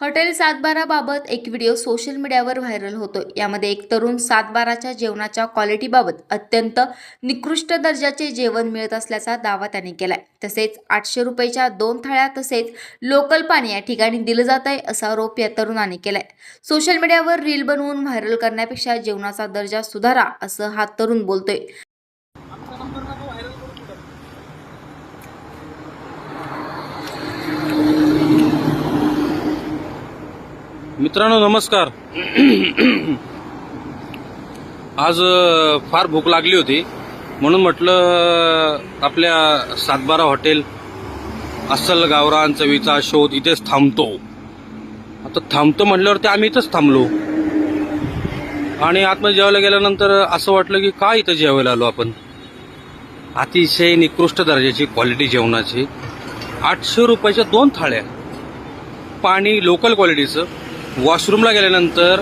Hotel सातबाराबाबत एक video social मीडियावर viral होतो यामध्ये एक तरुण सातबाराच्या जेवणाच्या क्वालिटीबाबत अत्यंत निकृष्ट दर्जाचे जेवण मिळत असल्याचा दावा त्याने केलाय. तसेच आठशे रुपयाच्या दोन थाळ्या तसेच लोकल पाणी या ठिकाणी दिलं जात आहे असा आरोप या तरुणाने केलाय. सोशल मीडियावर रील बनवून व्हायरल करण्यापेक्षा जेवणाचा दर्जा सुधारा असं हा तरुण बोलतोय. मित्रांनो नमस्कार. आज फार भूक लागली होती. म्हणून म्हटलं आपल्या सातबारा हॉटेल अस्सल गावरान चवीचा शोध इथेच थांबतो. आता थांबतो म्हटल्यावरती आम्ही इथंच थांबलो. आणि आतमध्ये जेवायला गेल्यानंतर असं वाटलं की का इथं जेवायला आलो आपण? अतिशय निकृष्ट दर्जाची क्वालिटी जेवणाची. आठशे रुपयाच्या दोन थाळ्या. पाणी लोकल क्वालिटीचं वॉशरूमला गेल्यानंतर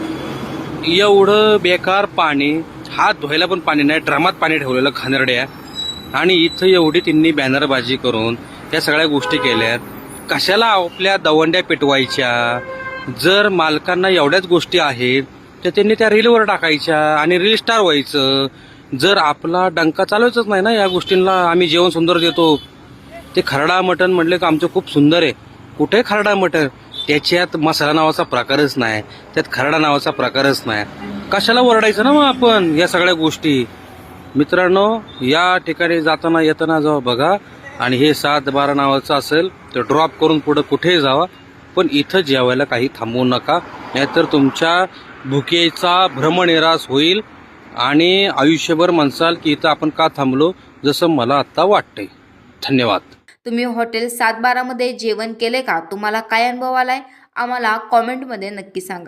एवढं बेकार पाणी हात धुवायला पण पाणी नाही ड्रामात पाणी ठेवलेलं खानरड्या आणि इथं एवढी त्यांनी बॅनरबाजी करून त्या सगळ्या गोष्टी केल्यात कशाला आपल्या दवंड्या पेटवायच्या? जर मालकांना एवढ्याच गोष्टी आहेत तर त्यांनी त्या रीलवर टाकायच्या आणि रील स्टार व्हायचं. जर आपला डंका चालवायचंच नाही ना या गोष्टींना आम्ही जेवण सुंदर देतो. ते खरडा मटण म्हटलं की आमचं खूप सुंदर आहे. कुठे खरडा मटण? त्याच्यात मसाला नावाचा प्रकारच नाही त्यात खरडा नावाचा प्रकारच नाही. कशाला ओरडायचं ना मग आपण या सगळ्या गोष्टी? मित्रांनो या ठिकाणी जाताना येताना जावा बघा आणि हे सात बारा नावाचं असेल तर ड्रॉप करून पुढं कुठेही जावा? पण इथं जेवायला काही थांबवू नका नाहीतर तुमच्या भुकेचा भ्रमनिरास होईल आणि आयुष्यभर म्हणसाल की इथं आपण का थांबलो? जसं मला आत्ता वाटतंय. धन्यवाद. तुम्ही हॉटेल सातबारामध्ये जेवण केले का? तुम्हाला काय अनुभव आला आहे आम्हाला कॉमेंटमध्ये नक्की सांगा.